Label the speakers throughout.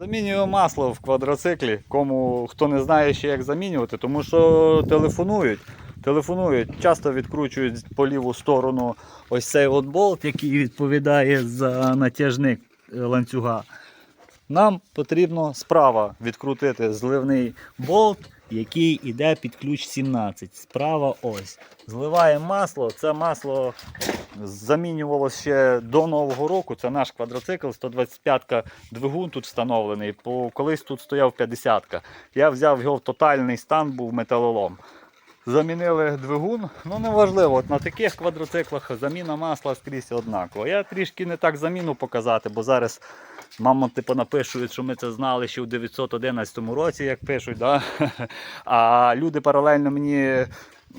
Speaker 1: Замінюю масло в квадроциклі. Кому хто не знає ще як замінювати, тому що телефонують. Телефонують, часто відкручують по ліву сторону ось цей от болт, який відповідає за натяжник е, ланцюга. Нам потрібно справа відкрутити зливний болт, який йде під ключ 17. Справа ось. Зливаємо масло. Це масло замінювалося ще до Нового року. Це наш квадроцикл, 125-ка двигун тут встановлений. По, колись тут стояв 50-ка. Я взяв його в тотальний стан, був металолом. Замінили двигун, ну неважливо, от на таких квадроциклах заміна масла скрізь однакова. Я трішки не так заміну показати, бо зараз мама типу напишуть, що ми це знали ще у 911 році, як пишуть. Да? А люди паралельно мені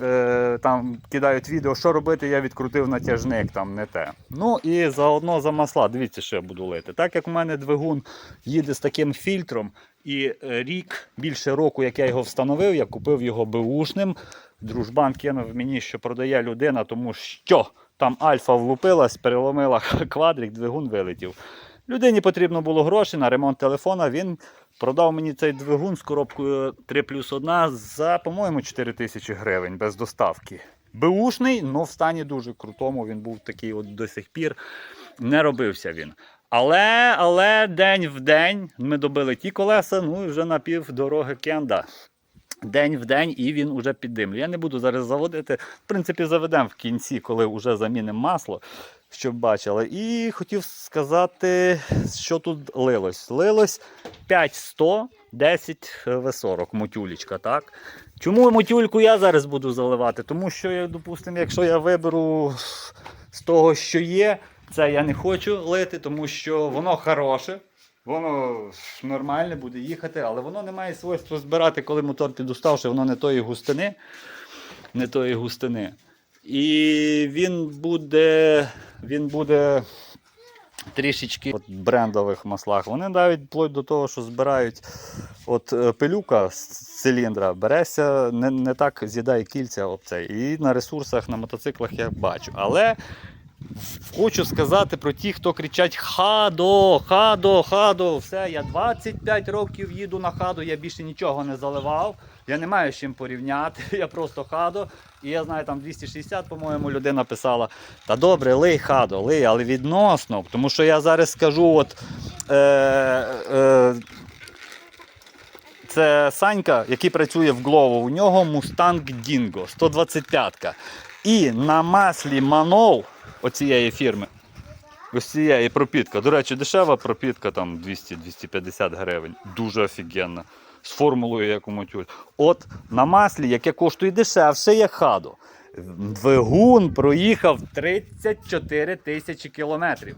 Speaker 1: е, там кидають відео, що робити, я відкрутив натяжник, там не те. Ну і заодно за масла, дивіться, що я буду лити. Так як у мене двигун їде з таким фільтром, і е, рік, більше року, як я його встановив, я купив його беушним. Дружбан кинув мені, що продає людина, тому що там альфа влупилась, переломила квадрик, двигун вилетів. Людині потрібно було гроші на ремонт телефона. Він продав мені цей двигун з коробкою 3 плюс 1 за, по-моєму, 4 тисячі гривень без доставки. Беушний, але в стані дуже крутому. Він був такий от до сих пір. Не робився він. Але, але день в день ми добили ті колеса, ну і вже на пів дороги кенда. День в день і він уже піддимлює. Я не буду зараз заводити. В принципі, заведемо в кінці, коли вже замінимо масло, щоб бачили. І хотів сказати, що тут лилось. Лилось 5100, 10 В40 мотюлечка, так? Чому мотюльку я зараз буду заливати? Тому що, допустимо, якщо я виберу з того, що є, це я не хочу лити, тому що воно хороше. Воно нормальне буде їхати, але воно не має свойства збирати, коли мотор підуставши, воно не тої густини. Не тої густини. І він буде, він буде трішечки от брендових маслах. Вони навіть вплоть до того, що збирають от е, пилюка з циліндра, береся, не, не так з'їдає кільця об. І на ресурсах, на мотоциклах я бачу. Але Хочу сказати про ті, хто кричать Хадо, хадо, хадо. Все, я 25 років їду на хаду, я більше нічого не заливав. Я не маю з чим порівняти. Я просто хадо. І я знаю, там 260, по-моєму, людина писала. Та добре, лий хадо, лий, але відносно. Тому що я зараз скажу, от. Е, е, це Санька, який працює в Глово. У нього Mustang Dingo 125-ка. І на маслі Манол оцієї фірми. Ось цієї пропітка. До речі, дешева пропітка там 200-250 гривень. Дуже офігенна. З формулою, як у мотюль. От на маслі, яке коштує дешевше, як хадо. Двигун проїхав 34 тисячі кілометрів.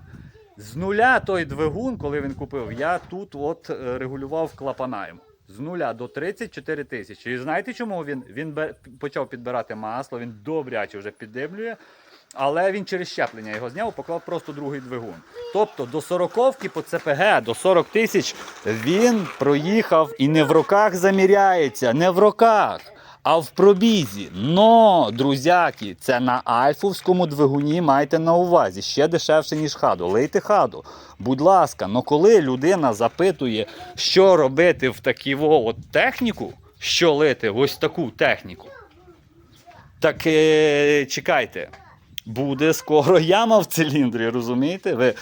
Speaker 1: З нуля той двигун, коли він купив, я тут от е, регулював клапана йому. З нуля до 34 тисячі. І знаєте чому він? Він почав підбирати масло, він добряче вже піддивлює. Але він через щеплення його зняв, поклав просто другий двигун. Тобто до 40-ки по ЦПГ, до 40 тисяч він проїхав і не в роках заміряється, не в роках, а в пробізі. Но, друзяки, це на альфовському двигуні майте на увазі. Ще дешевше, ніж хаду. Лийте хаду. Будь ласка, но коли людина запитує, що робити в таку от техніку, що лити в ось таку техніку, так е, чекайте. Буде скоро яма в циліндрі, розумієте? Ви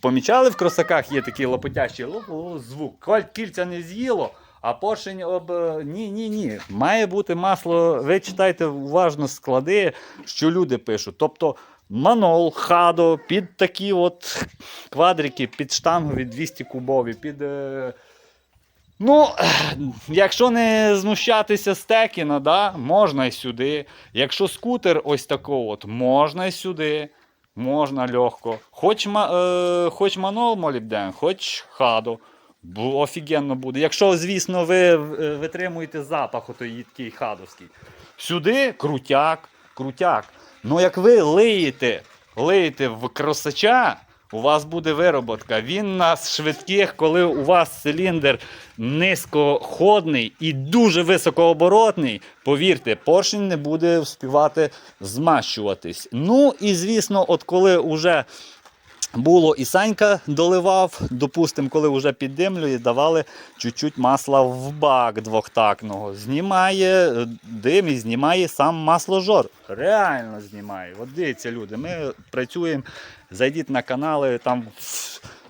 Speaker 1: помічали в кросаках є такі лопотящі лу- звук. Кільця не з'їло, а поршень об. е, Ні, ні, ні. Має бути масло. Ви читайте уважно склади, що люди пишуть. Тобто манол, хадо, під такі от квадрики, під штангові 200 кубові, під. Е... Ну, якщо не знущатися з Текіна, да, можна й сюди. Якщо скутер ось такого, от, можна й сюди. Можна легко. Хоч, е, хоч манол молібден, хоч хадо. Офігенно буде. Якщо, звісно, ви е, витримуєте запах отої хадовський. Сюди крутяк, крутяк. Ну як ви лиєте, лиєте в кросача, у вас буде вироботка. Він на швидких, коли у вас циліндр низькоходний і дуже високооборотний, повірте, поршень не буде вспівати змащуватись. Ну і звісно, от коли вже було і Санька доливав, допустимо, коли вже піддимлює, давали чуть-чуть масла в бак двохтакного. Знімає е, дим і знімає сам масложор. Реально знімає. От дивіться, люди, ми працюємо, зайдіть на канали, там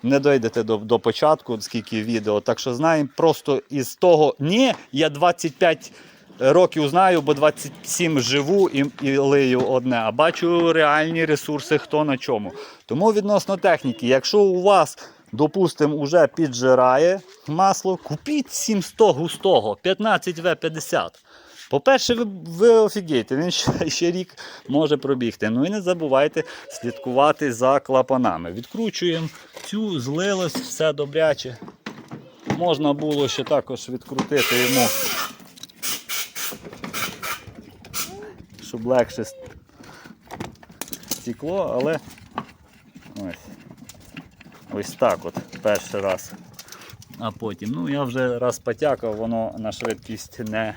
Speaker 1: не дойдете до, до початку, скільки відео. Так що знаємо просто із того, ні, я 25 років знаю, бо 27 живу і, і лию одне, а бачу реальні ресурси, хто на чому. Тому відносно техніки, якщо у вас, допустимо, вже піджирає масло, купіть 700 густого, 15В50. По-перше, ви, ви офігієте, він ще, ще рік може пробігти. Ну і не забувайте слідкувати за клапанами. Відкручуємо цю, злилось, все добряче. Можна було ще також відкрутити йому, щоб легше стекло, але ось, ось так от перший раз. А потім, ну я вже раз потякав, воно на швидкість не,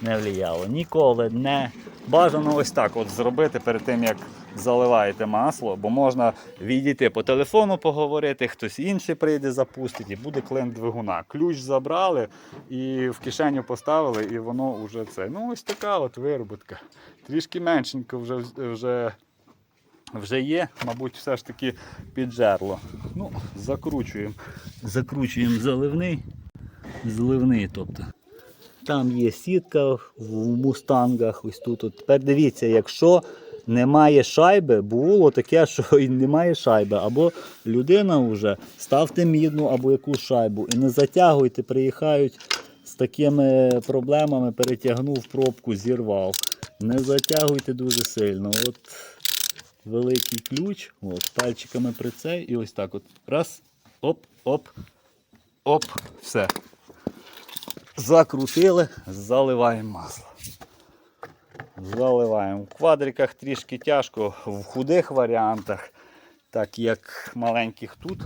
Speaker 1: не вліяло. Ніколи не бажано ось так от зробити перед тим, як заливаєте масло, бо можна відійти по телефону поговорити, хтось інший прийде, запустить і буде клин двигуна. Ключ забрали і в кишеню поставили, і воно вже це. Ну, ось така от вироботка. Трішки меншенько вже, вже, вже є, мабуть, все ж таки піджерло. Ну, закручуємо. Закручуємо заливний. Зливний, тобто. Там є сітка в мустангах. Ось тут. От. Тепер дивіться, якщо немає шайби, було таке, що і немає шайби. Або людина вже ставте мідну або якусь шайбу і не затягуйте, приїхають з такими проблемами, перетягнув пробку, зірвав. Не затягуйте дуже сильно. От великий ключ, от, пальчиками при це, і ось так от. Раз, оп, оп, оп, все. Закрутили, заливаємо масло. Заливаємо. В квадриках трішки тяжко, в худих варіантах, так як маленьких тут,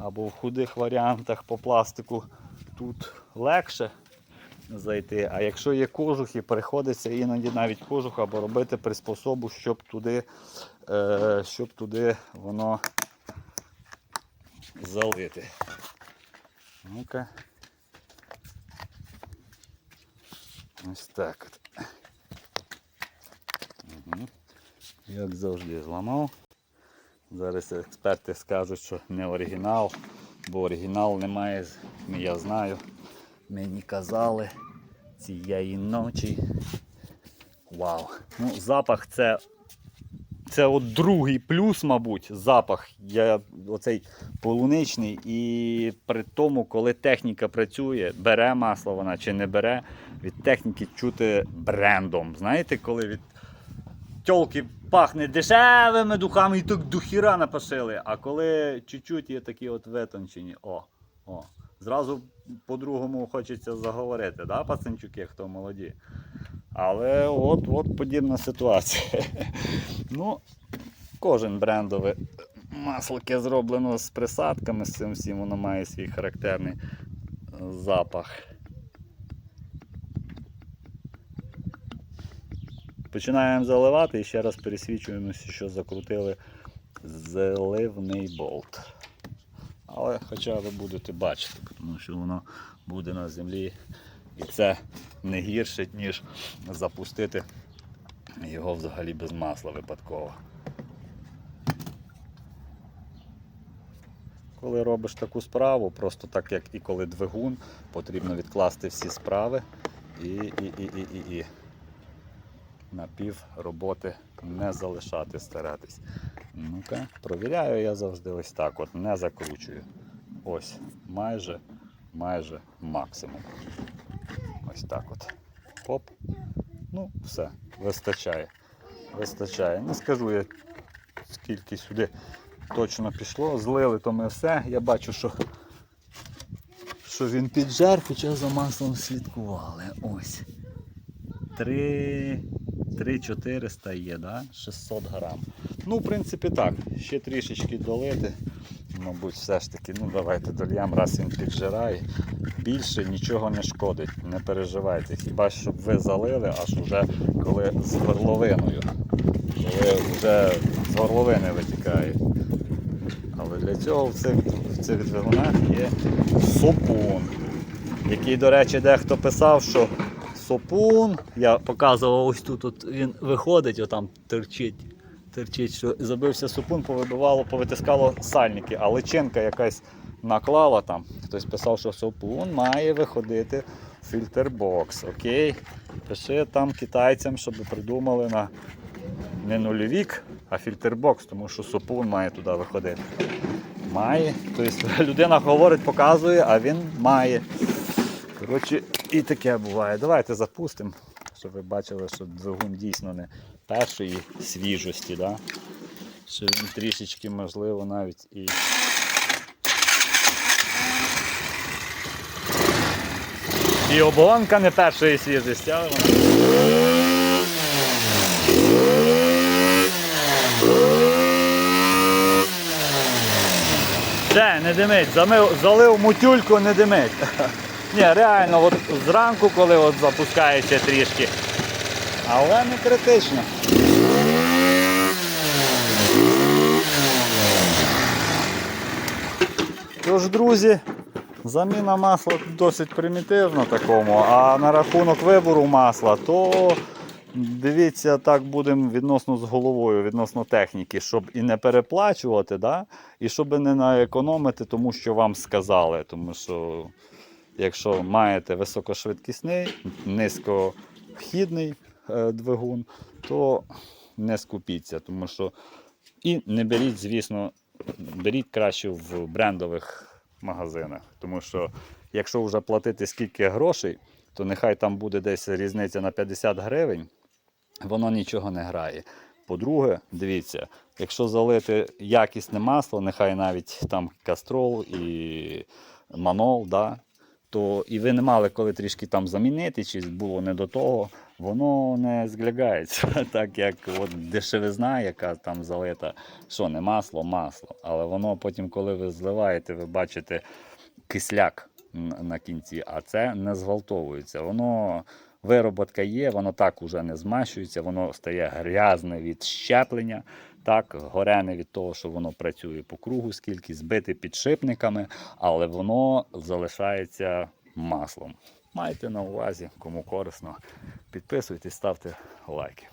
Speaker 1: або в худих варіантах по пластику тут легше зайти. А якщо є кожухи, приходиться іноді навіть кожух або робити приспособу, щоб туди, е, щоб туди воно залити. Ну-ка. Ось так. от. Як завжди зламав. Зараз експерти скажуть, що не оригінал, бо оригінал немає, я знаю. Мені казали цієї ночі. Вау. Ну, запах це. Це от другий плюс, мабуть, запах. Я, оцей полуничний. І при тому, коли техніка працює, бере масло вона чи не бере, від техніки чути брендом. Знаєте, коли від тьолки пахне дешевими духами і так духіра напашили. А коли чуть-чуть є такі от витончені, о, о, зразу по-другому хочеться заговорити, да, пацанчуки, хто молоді. Але от, от подібна ситуація. Ну, кожен брендове масло, зроблено з присадками, з цим всім, воно має свій характерний запах. Починаємо заливати і ще раз пересвічуємося, що закрутили заливний болт. Але хоча ви будете бачити, тому що воно буде на землі і це не гірше, ніж запустити його взагалі без масла випадково. Коли робиш таку справу, просто так як і коли двигун, потрібно відкласти всі справи і, і, і, і, і, і на пів роботи не залишати, старатись. Ну-ка, провіряю я завжди ось так, от не закручую. Ось, майже, майже максимум. Ось так от. Хоп. Ну, все, вистачає. Вистачає. Не скажу я, скільки сюди точно пішло. Злили то ми все. Я бачу, що, що він піджар, хоча за маслом слідкували. Ось. 3, 400 є, да? 600 грам. Ну, в принципі, так. Ще трішечки долити. Мабуть, все ж таки, ну давайте дольємо, раз він піджирає. Більше нічого не шкодить, не переживайте. Хіба щоб ви залили, аж уже коли з горловиною. Коли вже з горловини витікає. Але Для цього в цих, в цих двигунах є сопун, який, до речі, дехто писав, що сопун, я показував ось тут, от він виходить, отам терчить. Терчить, що забився супун, повибивало, повитискало сальники, а личинка якась наклала там. Хтось писав, що супун має виходити в фільтрбокс. Окей. Пиши там китайцям, щоб придумали на не нульовік, а фільтрбокс, тому що супун має туди виходити. Має. Тобто людина говорить, показує, а він має. Коротше, і таке буває. Давайте запустимо, щоб ви бачили, що двигун дійсно не першої свіжості. Да? Що він трішечки, можливо, навіть і. І оболонка не першої свіжості, але вона. Все, не димить. Залив мутюльку, не димить. Ні, реально, от зранку, коли от запускається трішки. Але не критично. Тож, друзі, заміна масла досить примітивна такому, а на рахунок вибору масла, то дивіться, так будемо відносно з головою, відносно техніки, щоб і не переплачувати, да? і щоб не наекономити, тому що вам сказали. Тому що якщо маєте високошвидкісний, низьковхідний е, двигун, то не скупіться, тому що і не беріть, звісно, беріть краще в брендових магазинах. Тому що якщо вже платити скільки грошей, то нехай там буде десь різниця на 50 гривень, воно нічого не грає. По-друге, дивіться, якщо залити якісне масло, нехай навіть там кастрол і манол, да, то і ви не мали коли трішки там замінити, чи було не до того, воно не зглягається. Так як от дешевизна, яка там залита, що не масло, масло. Але воно потім, коли ви зливаєте, ви бачите кисляк на кінці, а це не зґвалтовується. Воно вироботка є, воно так уже не змащується, воно стає грязне від щеплення. Так, горене від того, що воно працює по кругу, скільки збите підшипниками, але воно залишається маслом. Майте на увазі, кому корисно. Підписуйтесь, ставте лайки.